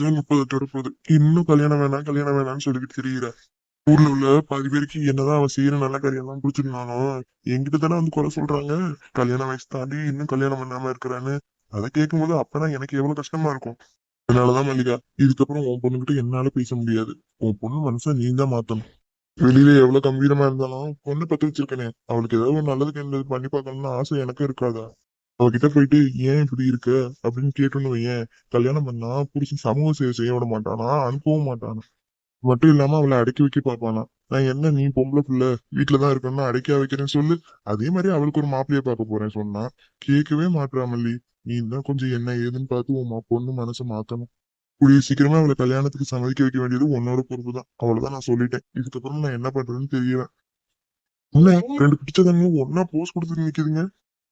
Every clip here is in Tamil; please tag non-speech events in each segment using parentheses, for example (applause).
வயசு முப்பது போகுது இன்னும் கல்யாணம் வேணாம் கல்யாணம் வேணாம்னு சொல்லிக்கிட்டு தெரியுற. ஊர்ல உள்ள பாதி பேருக்கு என்னதான் அவன் செய்யற நல்ல காரியம் தான் பிடிச்சிருந்தாலும் என்கிட்ட தானே வந்து குறை சொல்றாங்க. கல்யாண வயசு தாண்டி இன்னும் கல்யாணம் பண்ணாம இருக்கிறான்னு. அதை கேட்கும்போது அப்பதான் எனக்கு எவ்வளவு கஷ்டமா இருக்கும். அதனாலதான் மல்லிகா இதுக்கப்புறம் உன் பொண்ணுகிட்ட என்னால பேச முடியாது. உன் பொண்ணு மனசை நீ தான் மாத்தணும். வெளியில எவ்வளவு கம்பீரமா இருந்தாலும் பொண்ணு பத்து வச்சிருக்கனே. அவளுக்கு ஏதாவது ஒரு நல்லது பண்ணி பார்க்கணும்னு ஆசை எனக்கும் இருக்காதா? அவகிட்ட போயிட்டு ஏன் இப்படி இருக்க? அப்படின்னு கேட்டோன்னு வையேன். கல்யாணம் பண்ணா புருஷன் சமூக சேவை செய்ய விட மாட்டானா? அனுப்பவும் மாட்டானா? மட்டும் இல்லாம அவளை அடக்கி வைக்க பார்ப்பானா? நான் என்ன நீ பொம்பளை பிள்ளை? வீட்டுலதான் இருக்கணும்னு அடக்கி வைக்கிறேன்னு சொல்லு. அதே மாதிரி அவளுக்கு ஒரு மாப்பிள்ளைய பார்க்க போறேன் சொன்னா கேட்கவே மாட்றாமல்லி நீ தான் கொஞ்சம் என்ன ஏதுன்னு பார்த்து உன் மா- பொண்ணு மனசை மாத்தணும். கூடிய சீக்கிரமா அவளை கல்யாணத்துக்கு சம்மதிக்க வைக்க வேண்டியது உன்னோட பொறுப்பு தான். அவ்வளவுதான் நான் சொல்லிட்டேன். இதுக்கப்புறம் நான் என்ன பண்றேன்னு தெரியல. என்ன? ரெண்டு பிடிச்சதங்க ஒன்னா போஸ் கொடுத்துட்டு நிக்குதுங்க.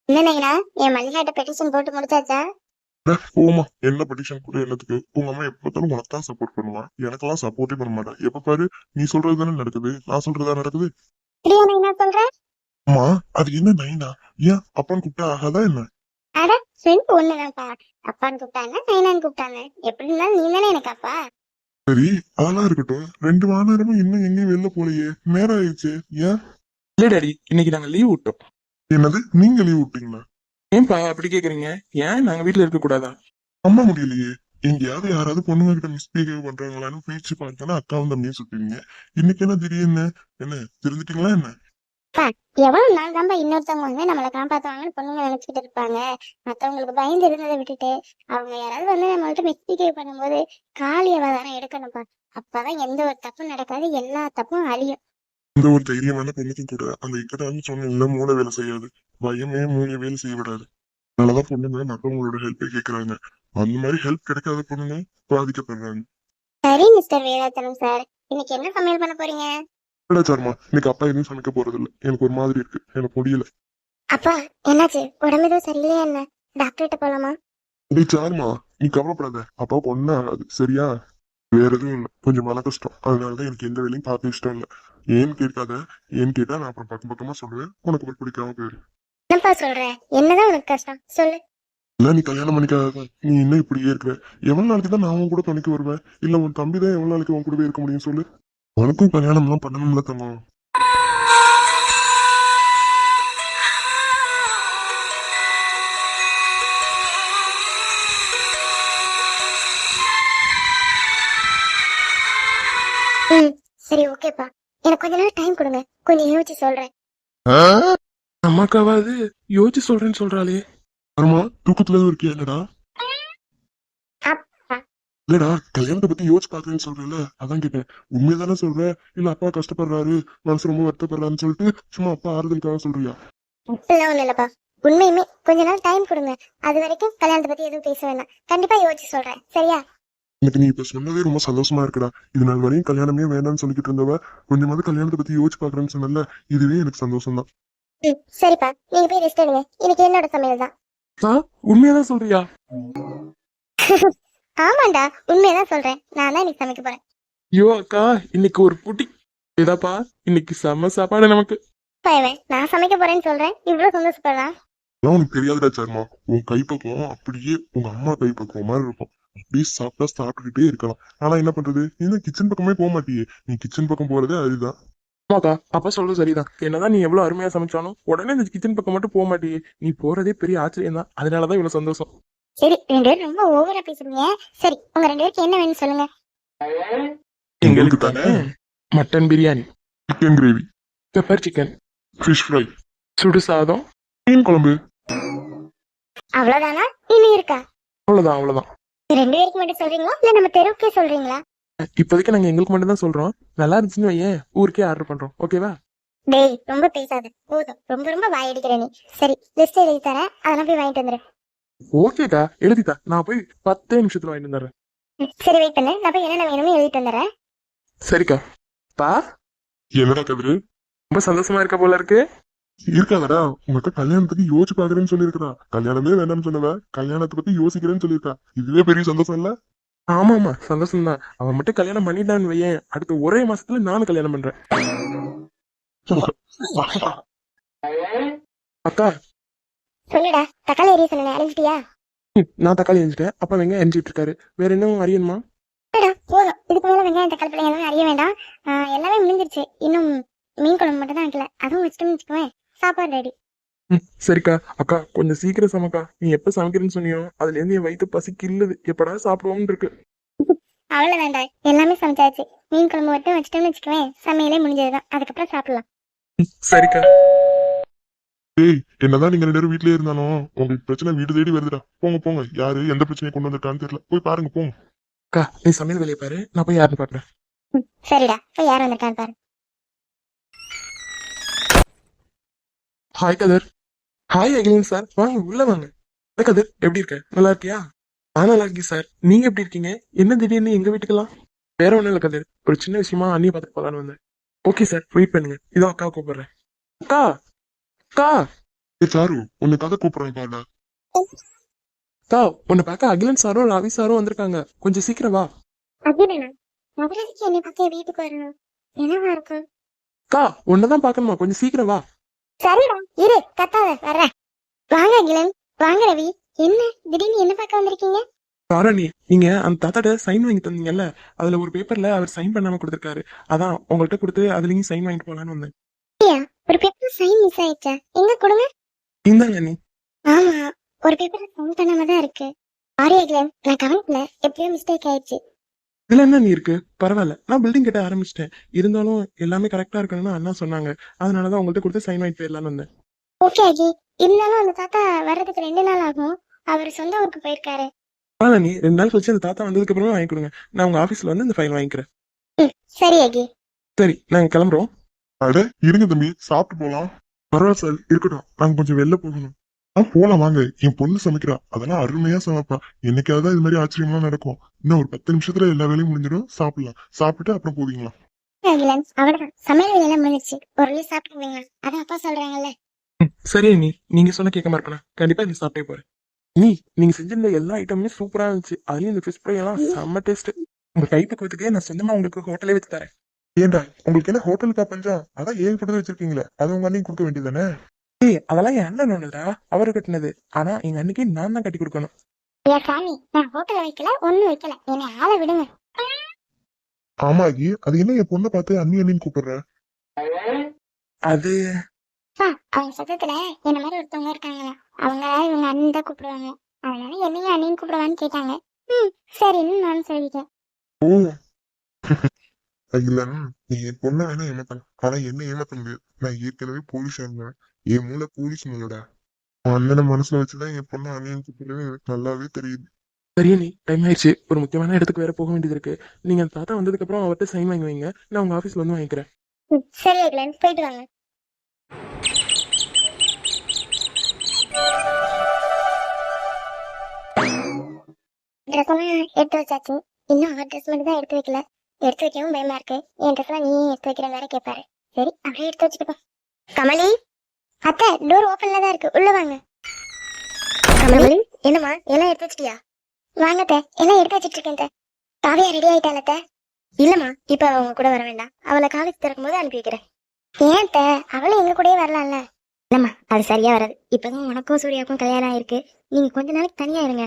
என்னங்கண்ணா என் மல்லிகாட்ட பெட்டிஷன் போட்டு முடிச்சாச்சா? அட, போம்மா. என்ன பெட்டிஷன் கூட எல்லாத்துக்கு உங்க அம்மா எப்ப பார்த்தாலும் உனக்கு தான் சப்போர்ட் பண்ணுவா. எனக்கெல்லாம் சப்போர்ட்டே பண்ண மாட்டா. எப்ப பாரு நீ சொல்றது தானே நடக்குது? நான் சொல்றதா நடக்குது? அம்மா அது என்ன நைனா? ஏன் அப்பான்னு கூப்பிட்டா ஆகாதா என்ன? அட ஒண்ணுதான்ப்பா. அப்பான்னு கூப்பிட்டாங்க நைனான்னு கூப்பிட்டாங்க. எப்படி இருந்தாலும் நீ தானே எனக்கு அப்பா. சரி அதெல்லாம் இருக்கட்டும். ரெண்டு வாரம் இன்னும் எங்கேயும் வெளில போலையே. நேரம் ஆயிடுச்சு. ஏன்? இல்ல டாடி இன்னைக்கு நாங்க லீவ் விட்டோம். என்னது? நீங்க லீவ் விட்டீங்களா? ஏன்பா அப்படி கேக்குறீங்க? ஏன் நாங்க வீட்ல இருக்க கூடாதா? நம்ப முடியலையே. எங்கேயாவது யாராவது பொண்ணுங்க கிட்ட மிஸ்பிஹேவ் பண்றாங்களான்னு பேச்சு பார்த்தா அக்காவும் தம்பியும் சுட்டுவீங்க இன்னைக்கு என்ன திடீர்னு? என்ன தெரிஞ்சுட்டீங்களா என்ன? எவ்வளவு நாள் தான்ப்பா இன்னொருத்தவங்க வந்து நம்மளை காப்பாத்துவாங்கன்னு பொண்ணுங்க நினைச்சுக்கிட்டு இருப்பாங்க. மத்தவங்களுக்கு பயந்து இருந்ததை விட்டுட்டு அவங்க யாராவது வந்து நம்மள்ட்ட மிஸ்பிகேவ் பண்ணும்போது காலியவா தானே எடுக்கணும்ப்பா அப்பதான் எந்த ஒரு தப்பும் நடக்காது எல்லா தப்பும் அழியும். இந்த ஒரு தைரியமான பெண்ணுக்கும் கூட. அந்த இக்கட்டான்னு சொன்ன இல்ல மூளை வேலை செய்யாது. பயமே மூளை வேலை செய்ய விடாது. அதனாலதான் பொண்ணுங்க மற்றவங்களோட ஹெல்ப்பை கேட்கறாங்க அந்த மாதிரி ஹெல்ப் கிடைக்காத பொண்ணுங்க பாதிக்கப்படுறாங்க. சரி மிஸ்டர் வேதாச்சலம் சார் இன்னைக்கு என்ன சமையல் பண்ண போறீங்க? இல்லடா சார்மா இன்னைக்கு அப்பா எதுவும் சமைக்க போறது இல்ல எனக்கு ஒரு மாதிரி இருக்கு. எனக்கு முடியல. அப்பா என்னாச்சு? உடம்பு எதுவும் சரியில்லையா என்ன? டாக்டர்கிட்ட போலாமா? டேய் சார்மா நீ கவலைப்படாத. அப்பாவுக்கு ஒண்ணும் ஆகாது சரியா? வேற எதுவும் இல்லை. கொஞ்சம் மன கஷ்டம். அதனாலதான் எனக்கு எந்த வேலையும் பார்க்க இஷ்டம் இல்லை. ஏன்னு கேட்காத. ஏன்னு கேட்டா நான் அப்புறம் பக்கம் பக்கமா சொல்லுவேன். உனக்கு அப்புறம் பிடிக்காம போயிரு. என்னப்பா சொல்ற? என்னதான் உனக்கு கஷ்டம்? சொல்லு. இல்ல நீ கல்யாணம் பண்ணிக்காத நீ இன்னும் இப்படியே இருக்கிற? எவ்வளவு நாளைக்கு தான் நான் உன் கூட துணைக்கு வருவேன்? இல்ல உன் தம்பி தான் எவ்வளவு நாளைக்கு உன் கூடவே இருக்க முடியும் சொல்லு. உனக்கும் கல்யாணம் எல்லாம் பண்ணணும்ல தங்கம். சரி ஓகேப்பா. எனக்கு கொஞ்ச நேரம் டைம் கொடுங்க. கொஞ்சம் யோசிச்சு சொல்றேன். அம்மாக்காவது யோசிச்சு சொல்றேன்னு சொல்றாளே. வருமா தூக்கத்துல எதுவும் இருக்கியா அப்பா. இல்லடா கல்யாணத்தை பத்தி யோசிச்சு பாக்குறேன்னு சொல்றேன்ல அதான் கேட்டேன். உண்மையதானே சொல்ற? இல்ல அப்பா கஷ்டப்படுறாரு மனசு ரொம்ப வருத்தப்படுறாருன்னு சொல்லிட்டு சும்மா அப்பா ஆறுதலுக்காக சொல்றியா? அப்படிலாம் ஒண்ணும் இல்லப்பா. உண்மையுமே கொஞ்ச நாள் டைம் கொடுங்க. அது வரைக்கும் கல்யாணத்தை பத்தி எதுவும் பேச வேணாம். கண்டிப்பா யோசிச்சு சொல்றேன். சரியா? எனக்கு நீ இப்ப சொன்னதே ரொம்ப சந்தோஷமா இருக்குடா. இது நாள் வரையும் கல்யாணமே வேண்டாம்னு சொல்லிக்கிட்டு இருந்தவ கொஞ்சமாவது கல்யாணத்தை பத்தி யோசிச்சு பாக்குறேன்னு சொன்னல இதுவே எனக்கு சந்தோஷம் தான் சரிப்பா. நீங்க போய் ரெஸ்ட் எடுங்க. இன்னைக்கு என்னோட சமையல் தான். ஆ? உண்மையாதான் சொல்றியா? (laughs) ஆமாண்டா உண்மையதான் சொல்றேன். நான் தான் இன்னைக்கு சமைக்க போறேன். ஐயோ அக்கா இன்னைக்கு ஒரு புட்டி ஏதாப்பா? இன்னைக்கு செம்ம சாப்பாடு நமக்கு. நான் சமைக்க போறேன்னு சொல்றேன். இவ்வளவு சந்தோஷப்படலாம் அதெல்லாம் உனக்கு தெரியாதுடா சர்மா. உன் கைப்பக்குவம் அப்படியே உங்க அம்மா கைப்பக்குவம் மாதிரி இருக்கும். அப்படியே சாப்பிட்டா சாப்பிட்டுக்கிட்டே இருக்கலாம். ஆனா என்ன பண்றது? நீ தான் கிச்சன் பக்கமே போக மாட்டியே. நீ கிச்சன் பக்கம் போறதே அதுதான். ஆமாக்கா அப்பா சொல்றது சரிதான். என்னதான் நீ எவ்வளவு அருமையா சமைச்சாலும் உடனே இந்த கிச்சன் பக்கம் மட்டும் போக மாட்டியே. நீ போறதே பெரிய ஆச்சரியம் தான் அதனாலதான் இவ்வளவு சந்தோஷம். சரி ரெண்டு பேரும் ரொம்ப ஓவரா பேசுறீங்க. சரி உங்க ரெண்டு பேருக்கு என்ன வேணும்னு சொல்லுங்க. எங்களுக்கு தானே mutton biryani chicken gravy pepper chicken fish fry சுடு சாதம் மீன் குழம்பு. அவ்வளவுதானா? இன்னும் இருக்கா? அவ்வளவுதான் அவ்வளவுதான். ரெண்டு பேருக்கு மட்டும் சொல்றீங்களா? இல்ல நம்ம தெருவுக்கே சொல்றீங்களா? இப்போதைக்கு நாங்க எங்களுக்கு மட்டும் தான் சொல்றோம். நல்லா இருந்துச்சுன்னு வையேன். ஊருக்கே ஆர்டர் பண்றோம். ஓகேவா டேய் ரொம்ப பேசாத. போதும். ரொம்ப ரொம்ப வாய் அடிக்கிற நீ. சரி லிஸ்ட் எழுதி தரேன். அதெல்லாம் போய் வாங்கிட்டு வந்துரு. ஓகேக்கா எழுதித்தா நான் போய் பத்தே நிமிஷத்துல வாங்கிட்டு வந்துடுறேன். சரி வெயிட் பண்ணு. நான் போய் என்னென்ன வேணும்னு எழுதிட்டு வந்துடுறேன். சரிக்கா. பா. என்னடா கதிரு? ரொம்ப சந்தோஷமா இருக்க போல இருக்கு. இருக்காதடா உங்க அக்கா கல்யாணத்துக்கு யோசிச்சு பாக்குறேன்னு சொல்லியிருக்கா. கல்யாணமே வேண்டாம்னு சொன்னவ கல்யாணத்தை பத்தி யோசிக்கிறேன்னு சொல்லியிருக்கா. இதுவே பெரிய சந்தோஷம் இல்ல? ஆமா ஆமா சந்தோஷம் தான். அவன் மட்டும் கல்யாணம் பண்ணிட்டான்னு வையேன். அடுத்த ஒரே மாசத்துல நானும் கல்யாணம் பண்றேன். அக்கா. சொல்லுடா தக்காளி எரிய சொன்னேன் அழிஞ்சிட்டியா? நான் தக்காளி எரிஞ்சிட்டேன். அப்பா வெங்காயம் எரிஞ்சிட்டு இருக்காரு வேற என்ன அறியணுமா போதும். இதுக்கு மேல வெங்காயம் தக்காளி பழம் எதுவும் அறிய வேண்டாம். ஆஹ் எல்லாமே முடிஞ்சிருச்சு. இன்னும் மீன் குழம்பு மட்டும் தான் வைக்கல. அதுவும் வச்சுட்டோம்னு வச்சுக்கோவேன் சாப்பாடு ரெடி ம் சரிக்கா. அக்கா கொஞ்சம் சீக்கிரம் சமக்கா. நீ எப்ப சமைக்கிறேன்னு சொன்னியோ அதுல இருந்து என் வயிற்று பசி கில்லுது எப்படா சாப்பிடுவோம்னு இருக்கு. (laughs) அவ்வளவு வேண்டாம் எல்லாமே சமைச்சாச்சு. மீன் குழம்பு மட்டும் வச்சுட்டோம்னு வச்சுக்கோவேன் சமையலே முடிஞ்சதுதான். அதுக்கப்புறம் சாப்பிடலாம். ம், சரிக்கா. டேய் என்னதான் நீங்க ரெண்டு பேரும் வீட்லயே இருந்தாலும் உங்களுக்கு பிரச்சனை வீடு தேடி வருதுடா. போங்க போங்க. யாரு எந்த பிரச்சனையை கொண்டு வந்திருக்கான்னு தெரியல. போய் பாருங்க போங்க. அக்கா நீ சமையல் வேலையை பாரு. நான் போய் யாருன்னு பாக்குறேன். சரிடா. போய் யார் வந்திருக்கான்னு பாரு. ஹாய் கதர் ஹாய் அகிலின் சார் வாங்க உள்ள வாங்க. என்ன கதர் எப்படி இருக்க? நல்லா இருக்கியா? நான் நல்லா இருக்கேன் சார் நீங்க எப்படி இருக்கீங்க? என்ன திடீர்னு எங்க வீட்டுக்கெல்லாம்? வேற ஒண்ணும் இல்ல கதர் ஒரு சின்ன விஷயமா அண்ணியை பார்த்து போலான்னு வந்தேன். ஓகே சார் வெயிட் பண்ணுங்க. இதோ அக்கா கூப்பிடுறேன். அக்கா! அக்கா! சாரு உன்னுக்காக கூப்பிடுறேன் பாருடா அக்கா உன்னை பார்க்க அகிலன் சாரும் ரவி சாரும் வந்திருக்காங்க. கொஞ்சம் சீக்கிரம் வா. என்னை வீட்டுக்கு வரணும். என்னவா இருக்கும்? அக்கா உன்னதான் பார்க்கணுமா? கொஞ்சம் சீக்கிரம் வா. சரிடா இரு கத்தாத வர்றேன். வாங்க அகிலன். வாங்க ரவி. என்ன? திடீர்னு என்ன பார்க்க வந்திருக்கீங்க? தாரணி நீங்க அந்த தாத்தாட்ட சைன் வாங்கி தந்தீங்கல்ல? அதுல ஒரு பேப்பர்ல அவர் சைன் பண்ணாம கொடுத்திருக்காரு. அதான் உங்கள்கிட்ட கொடுத்து அதுலயும் சைன் வாங்கிட்டு போலான்னு வந்தேன். ஒரு பேப்பர் சைன் மிஸ் ஆயிடுச்சா? எங்க கொடுங்க? இந்தாங்க நீ. ஆமா ஒரு பேப்பர்ல சைன் பண்ணாம தான் இருக்கு. சாரி அகிலன். நான் கவனிக்கல. எப்படியோ மிஸ்டேக் ஆயிடுச்சு. இதுல என்ன நீ இருக்கு? பரவாயில்ல. நான் பில்டிங் கட்ட ஆரம்பிச்சிட்டேன். இருந்தாலும் எல்லாமே கரெக்டா இருக்கணும்னு அண்ணா சொன்னாங்க. அதனாலதான் உங்கள்கிட்ட கொடுத்து சைன் வாங்கிட்டு போயிடலான்னு வந்தேன். ஓகே அஜி இருந்தாலும் அந்த தாத்தா வர்றதுக்கு ரெண்டு நாள் ஆகும். அவர் சொந்த ஊருக்கு போயிருக்காரு. பரவாயில்ல நீ ரெண்டு நாள் கழிச்சு அந்த தாத்தா வந்ததுக்கு அப்புறமா வாங்கி கொடுங்க. நான் உங்க ஆபீஸ்ல வந்து இந்த ஃபைல் வாங்கிக்கிறேன். சரி அகி சரி நாங்க கிளம்புறோம். அட இருங்க தம்பி. சாப்பிட்டு போலாம். பரவாயில்ல சார் இருக்கட்டும். நாங்க கொஞ்சம் வெளில போகணும். ஆ போலாம் வாங்க. என் பொண்ணு சமைக்கிறா. அதெல்லாம் அருமையா சமைப்பா. என்னைக்காவது இது மாதிரி ஆச்சரியம்லாம் நடக்கும். இன்னும் ஒரு பத்து நிமிஷத்துல எல்லா வேலையும் முடிஞ்சிடும். சாப்பிடலாம். சாப்பிட்டு அப்புறம் போவீங்களா? அவ்வளவுதான் சமையல் வேலையெல்லாம் முடிஞ்சிச்சு ஒரு நாள் சாப்பிட்டுக்குவீங்களா? அதான் அப்பா சொல்றாங்கல்ல. ம், சரி நீ நீங்க சொன்ன கேட்க மாட்டேன் கண்டிப்பா நீ சாப்பிட்டே போறேன். நீ நீங்க செஞ்சிருந்த எல்லா ஐட்டமுமே சூப்பரா இருந்துச்சு. அதுலயும் இந்த ஃபிஷ் ஃப்ரை எல்லாம் செம்ம டேஸ்ட் உங்க கை பக்குவத்துக்கே நான் சொந்தமா உங்களுக்கு ஹோட்டலே வச்சு தரேன். ஏன்டா உங்களுக்கு என்ன ஹோட்டலுக்கா பஞ்சம்? அதான் ஏகப்பட்டது வச்சிருக்கீங்களே. அது உங்க அண்ணிக்கு கொடுக்க வேண்டியதானே ஏய் அதெல்லாம் என் அண்ணன் ஒண்ணுடா. அவரு கட்டினது. ஆனா எங்க அன்னைக்கு நான் தான் கட்டி கொடுக்கணும். ஐயா சாமி நான் ஹோட்டல் வைக்கல ஒண்ணும் வைக்கல. என்னை ஆள விடுங்க. ஆமா ஆகி அது என்ன என் பொண்ணை பார்த்து அண்ணி அண்ணின்னு கூப்பிடுற? அது அவங்க சத்தத்துல என்ன மாதிரி ஒருத்தவங்க இருக்காங்களா? அவங்க இவங்க அண்ணன் தான் கூப்பிடுவாங்க. அதனால என்னையும் அண்ணின்னு கூப்பிடுவான்னு கேட்டாங்க. ம் சரின்னு நான் சொல்லிட்டேன். ஓ. இல்ல நீ என் பொண்ணை வேணா ஏமாத்தலாம் ஆனா என்ன ஏமாத்த முடியாது. நான் ஏற்கனவே போலீஸ் இருந்தேன் என் மூளை போலீஸ் மூலடா உன் அண்ணனை மனசுல வச்சுதான் என் பொண்ணை அண்ணின்னு கூப்பிடுறது எனக்கு நல்லாவே தெரியுது. சரியா நீ? டைம் ஆயிடுச்சு. ஒரு முக்கியமான இடத்துக்கு வேற போக வேண்டியது இருக்கு. நீங்க அந்த தாத்தா வந்ததுக்கு அப்புறம் அவர்கிட்ட சைன் வாங்கி வைங்க. நான் உங்க ஆபீஸ்ல வந்து வாங்கிக்கிறேன். சரி அகிலன். போயிட்டு வாங்க. ட்ரெஸ் எல்லாம் எடுத்து வச்சாச்சு. இன்னும் அவர் ட்ரெஸ் மட்டும் தான் எடுத்து வைக்கல. எடுத்து வைக்கவும் பயமா இருக்கு. என் ட்ரெஸ் எல்லாம் நீ எடுத்து வைக்கிற வேற கேட்பாரு சரி அப்படியே எடுத்து வச்சுக்கிட்டோம் கமலி? அத்தை டோர் ஓப்பன்ல தான் இருக்கு. உள்ள வாங்க. கமலி என்னம்மா? எல்லாம் எடுத்து வச்சிட்டியா? வாங்க அத்தை. எல்லாம் எடுத்து வச்சிட்டு இருக்கேன் காவியா ரெடி ஆயிட்டால அத்தை? இல்லம்மா இப்ப அவ உங்க கூட வர வேண்டாம். அவளை காலேஜ் திறக்கும் போது அனுப்பி வைக்கிறேன். ஏன் அத்தை? அவளும் எங்க கூடயே வரலாம்ல. இல்லம்மா அது சரியா வராது. இப்பதான் உனக்கும் சூர்யாவுக்கும் கல்யாணம் ஆயிருக்கு. நீங்க கொஞ்ச நாளைக்கு தனியா இருங்க.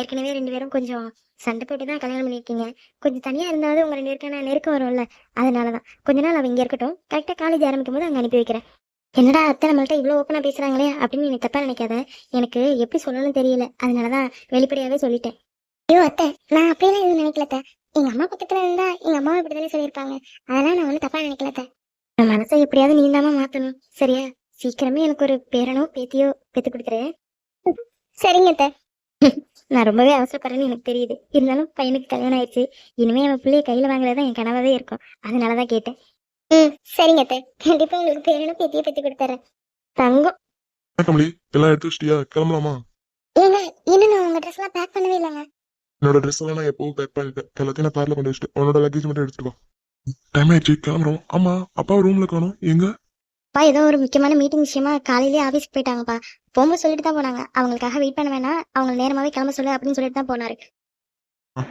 ஏற்கனவே ரெண்டு பேரும் கொஞ்சம் சண்டை போட்டு தான் கல்யாணம் பண்ணிருக்கீங்க கொஞ்சம் தனியா இருந்தாலும் உங்க ரெண்டு பேருக்கான நெருக்கம் வரும்ல. அதனாலதான். கொஞ்ச நாள் அவ இங்க இருக்கட்டும். கரெக்டா காலேஜ் ஆரம்பிக்கும் போது அங்க அனுப்பி வைக்கிறேன். என்னடா அத்தை நம்மள்ட்ட இவ்வளவு ஓப்பனாக பேசுறாங்களே அப்படின்னு நீ தப்பா நினைக்காத. எனக்கு எப்படி சொல்லணும்னு தெரியல. அதனாலதான் வெளிப்படையாகவே சொல்லிட்டேன். ஐயோ அத்தை நான் அப்படியெல்லாம் எதுவும் நினைக்கல எங்கள் எங்க அம்மா பக்கத்தில் இருந்தால் எங்க அம்மாவை இப்படிதானே சொல்லியிருப்பாங்க. அதெல்லாம் நான் ஒன்றும் தப்பாக நினைக்கலத்த என் மனசை எப்படியாவது நீ மாத்தணும். சரியா? சீக்கிரமே எனக்கு ஒரு பேரனோ பேத்தியோ பேத்து கொடுத்துரு. சரிங்க அத்தை. (laughs) நான் ரொம்பவே அவசரப்படுறேன்னு எனக்கு தெரியுது. இருந்தாலும் பையனுக்கு கல்யாணம் ஆயிடுச்சு. இனிமே அவன் பிள்ளைய கையில தான் என் கனவாவே இருக்கும். அதனாலதான் கேட்டேன். ம் சரிங்க அத்தை. கண்டிப்பா உங்களுக்கு பேரனோ பேத்தியோ பெத்து கொடுத்துறேன் தங்கம். கமலி எல்லாம் எடுத்து வச்சிட்டியா? கிளம்பலாமா? ஏங்க இன்னும் நான் உங்க ட்ரெஸ் எல்லாம் பேக் பண்ணவே இல்லைங்க. என்னோட ட்ரெஸ் எல்லாம் நான் எப்பவும் பேக் பண்ணிட்டேன். எல்லாத்தையும் நான் கார்ல கொண்டு வச்சுட்டு உன்னோட லக்கேஜ் மட்டும் எடுத்துட்டு வா. டைம் ஆயிடுச்சு. கிளம்புறோம். ஆமா அப்பா ரூம்ல காணும். எங்க? அப்பா ஏதோ ஒரு முக்கியமான மீட்டிங் விஷயமா காலையிலேயே ஆஃபீஸ்க்கு போயிட்டாங்கப்பா. போகும்போது சொல்லிட்டு தான் போனாங்க. அவங்களுக்காக வெயிட் பண்ண வேணாம். அவங்க நேரமாவே கிளம்ப சொல்லு அப்படின்னு சொல்லிட்டு தான் போனாரு.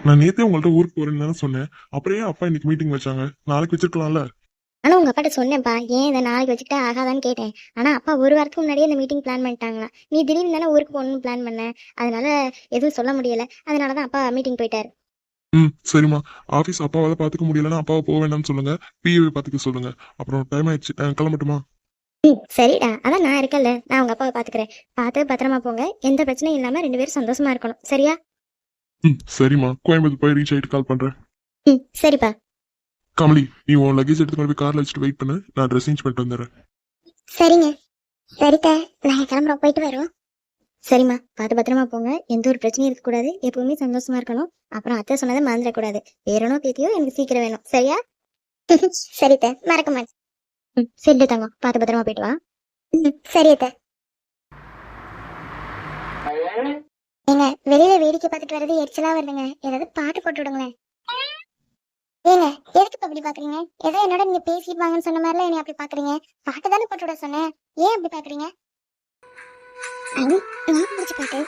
நான் நேத்தே உங்கள்ட்ட ஊருக்கு போறேன்னு தானே சொன்னேன். அப்புறம் ஏன் அப்பா இன்னைக்கு மீட்டிங் வச்சாங்க? நாளைக்கு வச்சிருக்கலாம்ல? ஆனா உங்க அப்பாட்ட சொன்னேன்ப்பா ஏன் இதை நாளைக்கு வச்சுக்கிட்டா ஆகாதான்னு கேட்டேன். ஆனா அப்பா ஒரு வாரத்துக்கு முன்னாடியே இந்த மீட்டிங் பிளான் பண்ணிட்டாங்களா நீ திடீர்னு தானே ஊருக்கு போகணும்னு பிளான் பண்ண. அதனால எதுவும் சொல்ல முடியல. அதனாலதான் அப்பா மீட்டிங் போயிட்டாரு. ம் சரிம்மா. ஆபீஸ் அப்பாவால பாத்துக்க முடியலன்னா அப்பாவை போக வேண்டாம்னு சொல்லுங்க. பிஏவை பாத்துக்க சொல்லுங்க. அப்புறம் டைம் ஆயிடுச்சு. கிளம்பட்டுமா? ம் சரிடா. அதான் நான் இருக்கேன்ல. நான் உங்க அப்பாவை பாத்துக்கிறேன். பார்த்து பத்திரமா போங்க. எந்த பிரச்சனையும் இல்லாம ரெண்டு பேரும் சந்தோஷமா இருக்கணும். சரியா? ம் சரிம்மா. கோயம்புத்தூர் போய் ரீச் ஆயிட்டு கால் பண்றேன். ம் சரிப்பா. கமலி நீ உன் லக்கேஜ் எடுத்து கொண்டு போய் கார்ல வச்சுட்டு வெயிட் பண்ணு. நான் ட்ரெஸ் சேஞ்ச் பண்ணிட்டு வந்துடுறேன். சரிங்க. சரிக்கா நாங்கள் கிளம்புறோம் போயிட்டு வரோம் சரிம்மா பார்த்து பத்திரமா போங்க. எந்த ஒரு பிரச்சனையும் இருக்கக்கூடாது. எப்பவுமே சந்தோஷமா இருக்கணும். அப்புறம் அத்தை சொன்னதை மறந்துடக்கூடாது. வேறனோ பேத்தியோ எனக்கு சீக்கிரம் வேணும். சரியா? (laughs) சரித்த மறக்க மாட்டேன். ம் சரி தங்கம் பார்த்து பத்திரமா போயிட்டு வா. ம் சரி ஏங்க வெளியில வேடிக்கை பார்த்துட்டு வர்றது எரிச்சலா வருதுங்க. ஏதாவது பாட்டு போட்டு விடுங்களேன். ஏங்க எதுக்கு இப்ப அப்படி பாக்குறீங்க? ஏதோ என்னோட நீங்க பேசிப்பாங்கன்னு சொன்ன மாதிரிலாம் என்ன அப்படி பாக்குறீங்க. பாட்டு தானே போட்டு விட சொன்னேன். ஏன் அப்படி பாக்குறீங்க? அது நான் பிடிச்ச பாட்டு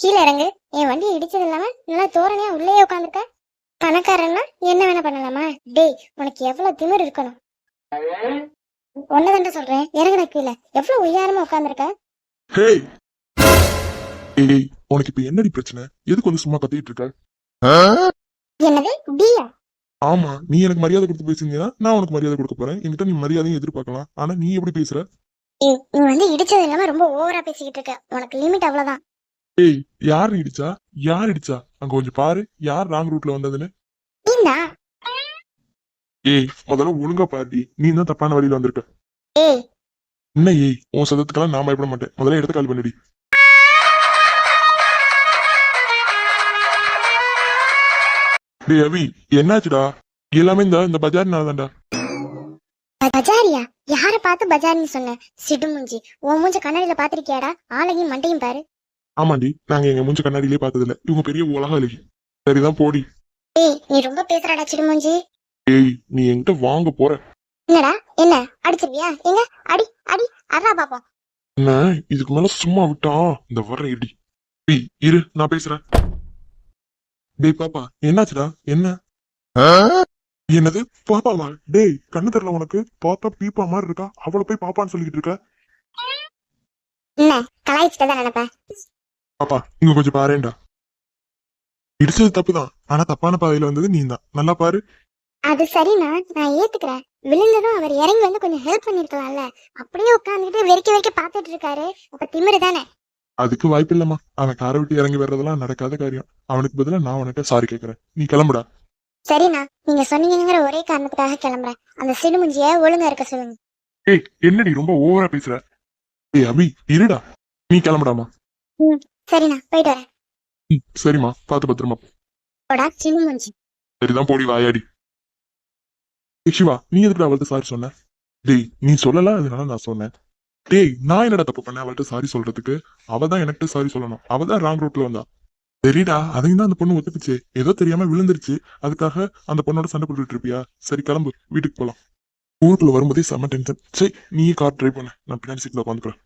கீழே இறங்கு. என் வண்டி இடிச்சது இல்லாம நல்லா தோரணையா உள்ளேயே உட்காந்துருக்க பணக்காரன்னா என்ன வேணா பண்ணலாமா? டேய் உனக்கு எவ்வளவு திமிர் இருக்கணும். ஒன்னதாண்ட சொல்றேன். இறங்குன கீழே. எவ்வளவு உயரமா உட்காந்துருக்க ஹேய். ஏய் உனக்கு இப்ப என்னடி பிரச்சனை? எதுக்கு வந்து சும்மா கத்திட்டு இருக்க? என்னது? டியா? ஆமா நீ எனக்கு மரியாதை கொடுத்து பேசுனீங்கன்னா நான் உனக்கு மரியாதை கொடுக்க போறேன். என்கிட்ட நீ மரியாதையும் எதிர்பார்க்கலாம். ஆனா நீ எப்படி பேசுற? நீ வந்து இடிச்சது இல்லாம ரொம்ப ஓவரா பேசிக்கிட்டு இருக்க. உனக்கு லிமிட் அவ்வளவுதான். ஏய் யார் இடிச்சா? யார் இடிச்சா? அங்க கொஞ்சம் பாரு யார் ராங் ரூட்ல வந்ததுன்னு? ஏய் முதல்ல ஒழுங்கா பாட்டி நீ தான் தப்பான வழியில வந்திருக்க. என்ன ஏய் உன் சதத்துக்கெல்லாம் நான் பயப்பட மாட்டேன். முதல்ல இடத்த கால் பண்ணிடி டேய் அபி என்னாச்சுடா? எல்லாமே இந்த இந்த பஜார் தான்டா பஜாரியா? யார பார்த்து பஜார்னு சொன்ன? சிடுமுஞ்சி உன் மூஞ்ச கண்ணாடியில பாத்திருக்கியாடா ஆளையும் மண்டையும் பாரு. ஆமாண்டி நாங்க எங்க மூஞ்ச கண்ணாடியிலே பார்த்தது இல்ல இவங்க பெரிய உலக அழகி. சரிதான் போடி. ஏய் நீ ரொம்ப பேசுறடா சிடுமுஞ்சி ஏய் நீ என்கிட்ட வாங்க போற. என்னடா என்ன? அடிச்சிருவியா? எங்க? அடி அடி அதான் பாப்போம். என்ன? இதுக்கு மேல சும்மா விட்டா? இந்த வர்ற இடி. ஏய் இரு நான் பேசுறேன். டேய் பாப்பா என்னாச்சுடா? என்ன? என்னது? பாப்பாவா டேய் கண்ணு தெரியல உனக்கு? பார்த்தா பீப்பா மாதிரி இருக்கா? அவளை போய் பாப்பான்னு சொல்லிட்டு இருக்க. என்ன? கலாய்ச்சிட்டு தான் நினைப்பேன் பாப்பா இங்க கொஞ்சம் பாருடா இடிச்சது தப்புதான். ஆனா தப்பான பாதையில வந்தது நீ தான் நல்லா பாரு. அது சரிண்ணா. நான் ஏத்துக்கிறேன். விழுந்ததும் அவர் இறங்கி வந்து கொஞ்சம் ஹெல்ப் பண்ணிருக்கலாம்ல. அப்படியே உட்காந்துக்கிட்டு வெறிக்க வெறிக்க பாத்துட்டு இருக்காரு. அப்ப திமிரு தானே? அதுக்கு வாய்ப்பு இல்லம்மா. அவன் காரை விட்டு இறங்கி வர்றதெல்லாம் நடக்காத காரியம். அவனுக்கு பதிலா நான் உனக்கு சாரி கேக்குறேன். நீ கிளம்புடா. சரிண்ணா. நீங்க சொன்னீங்கிற ஒரே காரணத்துக்காக கிளம்புறேன். அந்த சிடுமுஞ்சிய ஒழுங்கா இருக்க சொல்லுங்க. ஏய் என்னடி ரொம்ப ஓவரா பேசுற? ஏய் அபி இருடா. நீ கிளம்புடாமா? சரிண்ணா போயிட்டு வரேன். ம், சரிம்மா. பார்த்து பத்திரமா. போடா சிடுமுஞ்சி சரிதான் போடி வாயாடி. ஏய், சிவா நீ எதுக்கு அவள்கிட்ட சாரி சொன்ன? டேய் நீ சொல்லல அதனால நான் சொன்னேன். டேய் நான் என்னடா தப்பு பண்ணேன் அவள்கிட்ட சாரி சொல்றதுக்கு? அவ தான் எனக்கு சாரி சொல்லணும். அவ தான் ராங் ரூட்ல வந்தா. சரிடா அதையும் தான் அந்த பொண்ணு ஒத்துக்குச்சு. ஏதோ தெரியாம விழுந்துருச்சு. அதுக்காக அந்த பொண்ணோட சண்டை போட்டுட்டு இருப்பியா? சரி கிளம்பு. வீட்டுக்கு போலாம். ஊருக்குள்ள வரும்போதே செம்ம டென்ஷன் சரி நீயே கார் டிரைவ் பண்ண. நான் பின்னாடி சீட்ல உட்காந்துக்கிறேன்.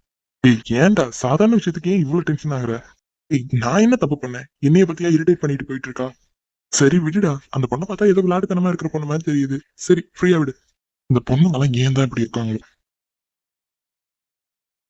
ஏய் ஏன்டா சாதாரண விஷயத்துக்கு ஏன் இவ்வளவு டென்ஷன் ஆகுற? ஏய் நான் என்ன தப்பு பண்ணேன்? என்னைய பத்தியா இரிட்டேட் பண்ணிட்டு போயிட்டு இருக்கா? சரி விடுடா. அந்த பொண்ணை பார்த்தா ஏதோ விளையாட்டுத்தனமா இருக்கிற பொண்ணு மாதிரி தெரியுது. சரி ஃப்ரீயா விடு. இந்த பொண்ணுங்கெல்லாம் ஏன் தான் இப்படி இருக்காங்களோ